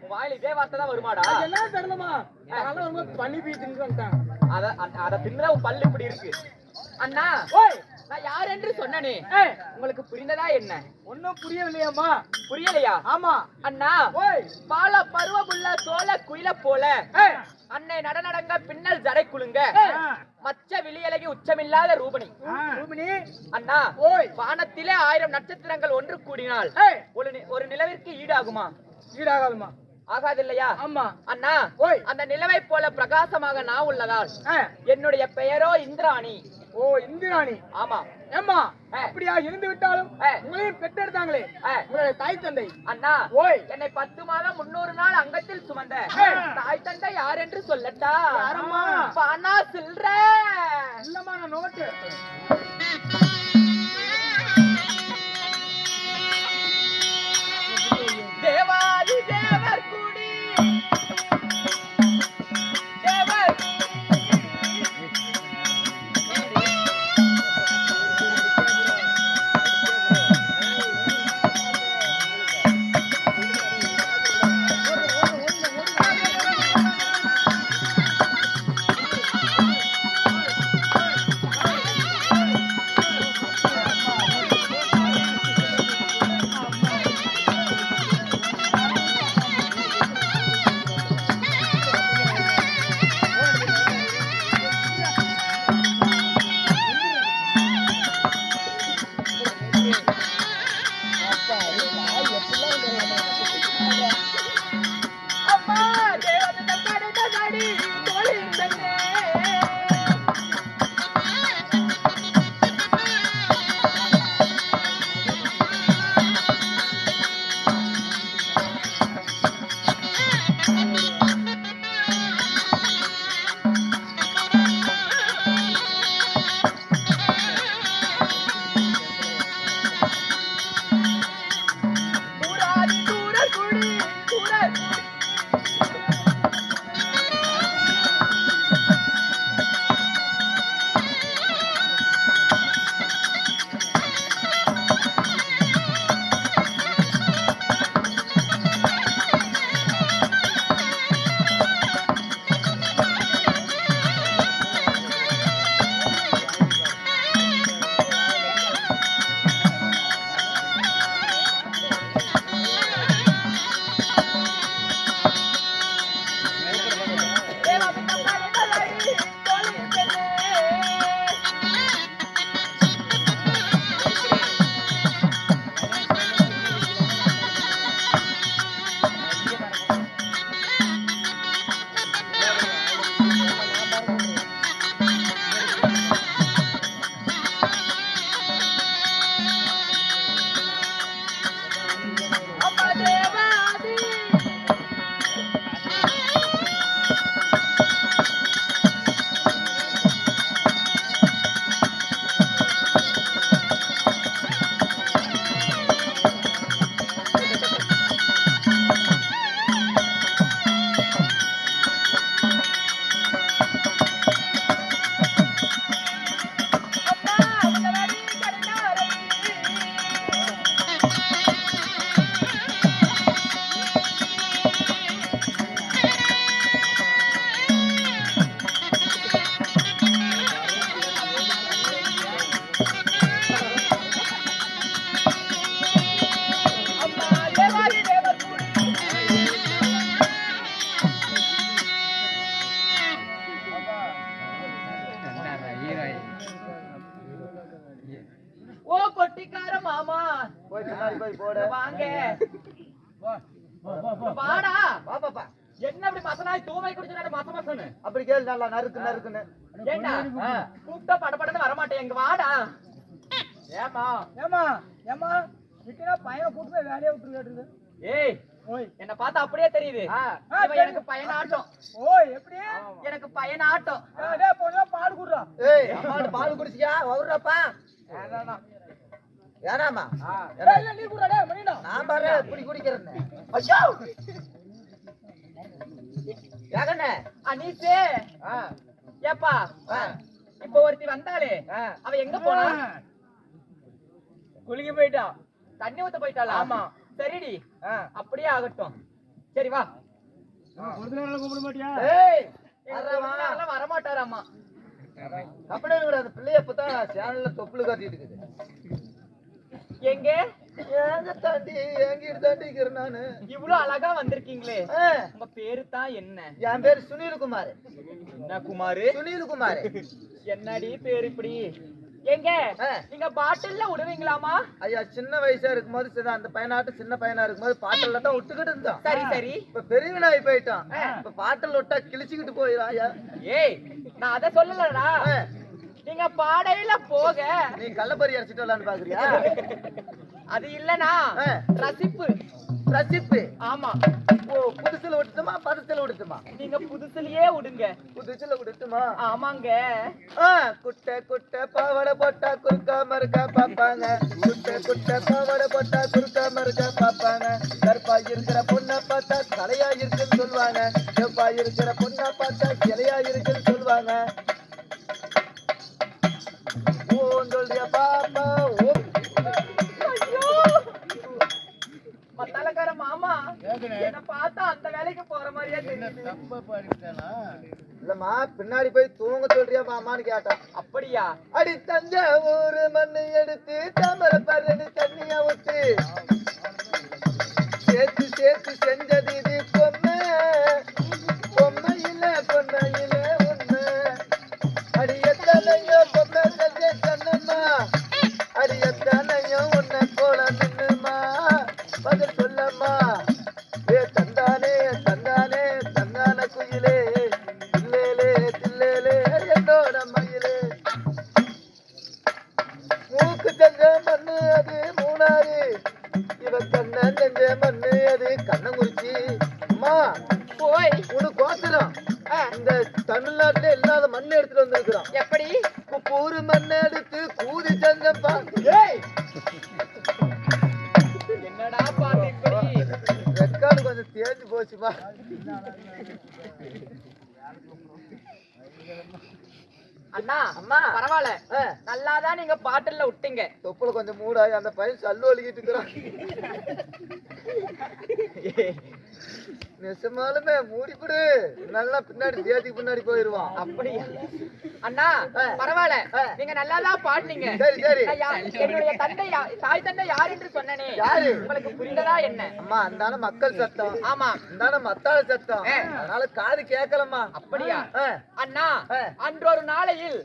உன் வாயில இதே வார்த்தை தான் வருமாடா. என்ன தெரியலமா அதெல்லாம் ரொம்ப பண்ணி பீச்சுன்னு வந்துட்டான் அத அத- உன் பல்லு இப்படி இருக்கு. அண்ணா ஓய். நான் யார் என்று சொன்னனே உங்களுக்கு புரிந்ததா என்ன? ஒன்னும் புரியவில்லையாம்மா. புரியலையா? ஆமா. அண்ணா ஓய். பால பருவமுள்ள சோழ குயில போல. அன்னை நடநடங்க பின்னல் ஜடை குலுங்க. மச்ச விழியழகி உச்சமில்லாத ரூபணி. ரூபினி அண்ணா ஓய். வானத்திலே ஆயிரம் நட்சத்திரங்கள் ஒன்று கூடினால் ஒரு நிலவிற்கு ஈடாகுமா? ஈடாகாதுமா ஆகாதில்லையா? ஆமா. அண்ணா ஓய். அந்த நிலவை போல பிரகாசமாக நான் உள்ளதால் என்னுடைய பெயரோ இந்திராணி. ஓ இந்திராணி. ஆமா. ஏய். அப்படியா இருந்து விட்டாலும். உங்களையும் பெற்றெடுத்தாங்களே. உங்களுடைய தாய் தந்தை. அண்ணா ஓய். என்னை பத்து மாதம் முன்னூறு நாள் அங்கத்தில் சுமந்த. தாய் தந்தை யார் என்று சொல்லட்டா? யாரம்மா? பானா சில்ற. இல்லம்மா நான் நோட்டு. போடு வாங்க வாடா வா. பாப்பா என்ன அப்படி மசனாய் தூமை குடிச்சு மச மசனு அப்படி கேளு நல்லா நறுக்கு நறுக்குன்னு. ஏண்டா? கூப்பிட்டா படபடன்னு வரமாட்டேன். எங்க வாடா. ஏமா ஏம்மா? ஏம்மா? விக்கினா பையனை கூட்டு வேலையை விட்டுரு கேட்டுருது ஏய் ஓய். என்ன பார்த்தா அப்படியே தெரியுது. எனக்கு பையனாட்டம். ஓய் எப்படி? எனக்கு டேய் பொண்ணு பால் குடுறா. பால் குடிச்சியா? வவுறப்பா வேணாமா நீ குடுறா டேய் மணிடா. நான் பாரு இப்படி குடிக்கிறேன் ஐயோ. ஏகண்ணே அனீசே ஏப்பா. இப்ப ஒருத்தி வந்தாளே. அவ எங்க போனா? குளிக்க போயிட்டா. தண்ணி ஊத்த போயிட்டாளா? ஆமா. சரிடி. அப்படியே ஆகட்டும். சரி வா. கூப்பிட மாட்டியா? ஏய் வரமாட்டாராமா அப்படியே கூடாது பிள்ளைய இப்பதான் சேனல்ல தொப்புள் காட்டிட்டு இருக்குது. எங்க? ஏங்க தாண்டி? ஏங்கிட்டு தாண்டி இருக்கிறேன் நானு. இவ்வளவு அழகா வந்திருக்கீங்களே. உங்க பேரு தான் என்ன? என் பேரு சுனில் குமார் என்ன குமாரு? சுனில் குமார் என்னடி பேரு இப்படி? எங்க. நீங்க பாட்டில்ல விடுவீங்களாமா ஐயா சின்ன வயசா இருக்கும்போது சரி அந்த பையனாட்டு சின்ன பையனா இருக்கும்போது பாட்டில் தான் விட்டுக்கிட்டு இருந்தான் சரி சரி. இப்ப பெரியவனாய் போயிட்டான். இப்ப பாட்டில் விட்டா கிழிச்சுக்கிட்டு போயிடும் ஐயா. ஏய் நான் அத சொல்லலடா. நீங்க பாடையில போக. நீ கள்ளப்பறி அடிச்சிட்டு வரலான்னு பாக்குறியா? அது இல்லனா. ரசிப்பு. ரசிப்பு. ஆமா. ஓ புதுசுல விட்டுட்டுமா பதத்துல விட்டுட்டுமா நீங்க புதுசுலயே விடுங்க புதுசுல விட்டுட்டுமா ஆமாங்க. குட்டை குட்டை பாவாடை போட்டா குறுக்கா மறுக்கா பாப்பாங்க. குட்டை குட்டை பாவாடை போட்டா குறுக்கா மறுக்கா பாப்பாங்க. கருப்பா இருக்கிற பொண்ணை பார்த்தா தலையா இருக்குன்னு சொல்லுவாங்க. செவ்வா இருக்கிற பொண்ணை பார்த்தா கிளையா இருக்குன்னு சொல்லுவாங்க. இல்லம்மா பின்னாடி போய் தூங்க சொல்றியா மாமான்னு கேட்டான். அப்படியா? அடி தஞ்சாவூர் மண்ணை எடுத்து தாமரை பரணி தண்ணியா ஊத்து. சேர்த்து சேர்த்து செஞ்சது இது பொம்மை. பொம்மையில பொம்மையில உண்மை அடி எத்தனையோ கண்ணம்மா. அடி எத்தனையோ உன்னை போல நின்னுமா? பதில் சொல்லம்மா. ஏ தந்தானே தந்தானே தந்தான குயிலே. தில்லேலே தில்லேலே என்னோட மயிலே. மூக்கு செஞ்ச மண்ணு அது மூணாறு. இவ கண்ணன் செஞ்ச மண்ணு அது கண்ணங்குறிச்சி. அம்மா போய் உனக்கு கோத்திரம் இந்த தமிழ்நாட்டுல இல்லாத மண்ணு எடுத்துட்டு வந்திருக்கிறோம். எப்படி? குப்பூரு மண்ணை எடுத்து கூதி ஏய்! என்னடா இப்படி? ரெக்கார்டு கொஞ்சம் தேஞ்சு போச்சுப்பா அண்ணா அம்மா. பரவாயில்ல. நல்லாதான் நீங்க பாட்டில்ல விட்டீங்க தொப்புல கொஞ்சம் மூடாய் அந்த பையன் சல்லு வலிக்கிட்டு இருக்கிறான். நிஜமாலுமே மூடிப்பிடு நல்லா பின்னாடி தேதிக்கு பின்னாடி போயிருவான். அப்படியா? அண்ணா. பரவாயில்ல. நீங்க நல்லாதான் பாடுனீங்க. சரி சரி. என்னுடைய தந்தை தாய் தந்தை யார் என்று சொன்னனே. யாரு? உங்களுக்கு புரிந்ததா என்ன? அம்மா அந்தான மக்கள் சத்தம். ஆமா. அந்தான மத்தாள சத்தம். அதனால காது கேட்கலம்மா. அப்படியா? ஆ, அண்ணா. அன்றொரு நாளையில்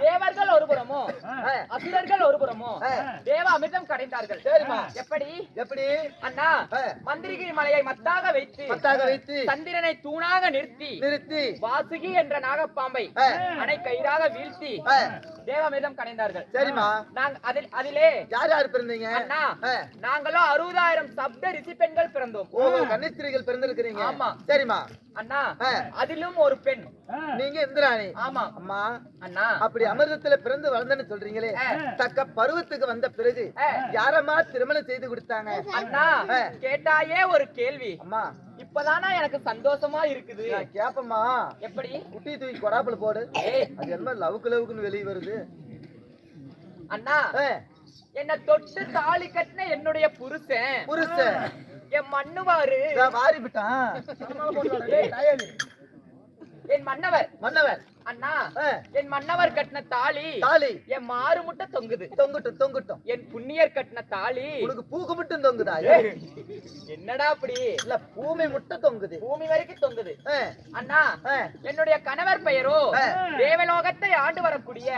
தேவர்கள் ஒரு புறமும் ஆ. அசுரர்கள் ஒரு புறமும் ஆ. தேவ அமிர்தம் கடைந்தார்கள் சரிம்மா. எப்படி எப்படி அண்ணா ஆ. மந்திரிகிரி மலையை மத்தாக வைத்து மத்தாக வைத்து சந்திரனை தூணாக நிறுத்தி நிறுத்தி வாசுகி என்ற நாகப்பாம்பை. அணை கயிறாக வீழ்த்தி தேவமிர்தம் கடைந்தார்கள் சரிம்மா. நாங்க அதில் அதிலே யார் யார் பிறந்தீங்க? அண்ணா ஆ. நாங்களோ அறுபதாயிரம் சப்த ரிஷி பெண்கள் பிறந்தோம். ஓ கன்னிஸ்திரிகள் பிறந்திருக்கிறீங்க. ஆமா. சரிம்மா. அண்ணா. அதிலும் ஒரு பெண். நீங்க இந்திராணி. ஆமா. அம்மா. அண்ணா. அப்படி அமிர்தத்துல பிறந்து வளர்ந்தேன்னு சொல்றீங்களே. தக்க பருவத்துக்கு வந்த பிறகு. யாரம்மா திருமணம் செய்து கொடுத்தாங்க? அண்ணா. கேட்டாயே ஒரு கேள்வி. அம்மா. இப்பதானா எனக்கு சந்தோஷமா இருக்குது? கேப்பம்மா. எப்படி? குட்டி தூக்கி கொடாப்புல போடு. அது என்ன லவுக்கு லவுக்குன்னு வெளியே வருது. அண்ணா என்ன தொட்டு தாலி கட்டின என்னுடைய புருஷன். புருஷன். என் மண்ணுவாரு. நான் மாறி விட்டான் என் மன்னவர். மன்னவன் அண்ணா என் மன்னவர் கட்டின தாலி தாலி. என் மாறு முட்டை தொங்குது. தொங்கட்டும் தொங்கட்டும். என் புண்ணியர் கட்டின தாலி உனக்கு பூக்கு மட்டும் தொங்குதா? என்னடா அப்படி? இல்ல பூமி முட்டை தொங்குது. பூமி வரைக்கும் தொங்குது. அண்ணா என்னுடைய கணவர் பெயரோ. தேவலோகத்தை ஆண்டு வரக்கூடிய.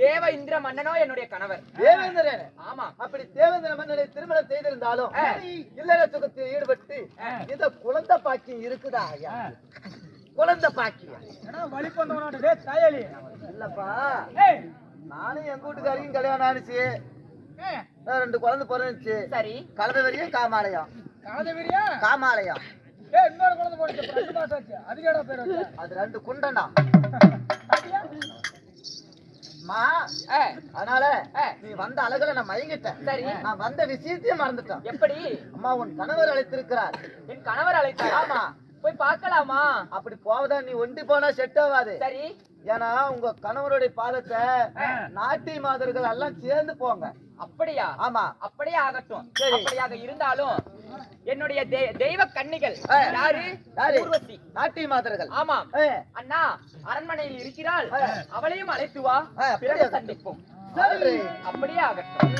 தேவ இந்திர மன்னனோ என்னுடைய கணவர். தேவேந்திரன். ஆமா. அப்படி தேவேந்திர மன்னனை திருமணம் செய்திருந்தாலும். இல்லற சுகத்தில் ஈடுபட்டு. இந்த குழந்தை பாக்கியம் இருக்குதா ஐயா? குழந்தை பாக்கியம் வழி பண்ணவனாட்ட டேய் தாயாளி இல்லப்பா. நானும் எங்க வீட்டுக்காரையும் கல்யாணம் ஆனிச்சு. ரெண்டு குழந்தை பிறந்துச்சு. சரி. கலந்த வரையும் காமாலயம். காதவிரியா காமாலயம். ஏய் இன்னொரு குழந்தை போட்டு ரெண்டு மாசம் ஆச்சு. அதுக்கேடா பேர் வச்ச? அது ரெண்டு குண்டனா? மா அதனால. நீ வந்த அழகுல நான் மயங்கிட்டேன். சரி. நான் வந்த விஷயத்தையும் மறந்துட்டேன். எப்படி? அம்மா உன் கணவர் அழைத்திருக்கிறார். என் கணவர் அழைத்தார்? ஆமா. போய் பார்க்கலாமா? அப்படி போவதா நீ ஒண்டி போனா செட் ஆகாது. சரி. ஏன்னா உங்க கணவருடைய பாதத்தை நாட்டி மாதர்கள் எல்லாம் சேர்ந்து போங்க. அப்படியா? ஆமா. அப்படியே ஆகட்டும். அப்படியாக இருந்தாலும் என்னுடைய தெய்வ கன்னிகள் ஆ. யாரு? ஊர்வசி. நாட்டி மாதர்கள். ஆமாம் ஏ, அண்ணா அரண்மனையில் இருக்கிறாள். அவளையும் அழைத்து வா. பிறகு. சந்திப்போம். அப்படியே ஆகட்டும்.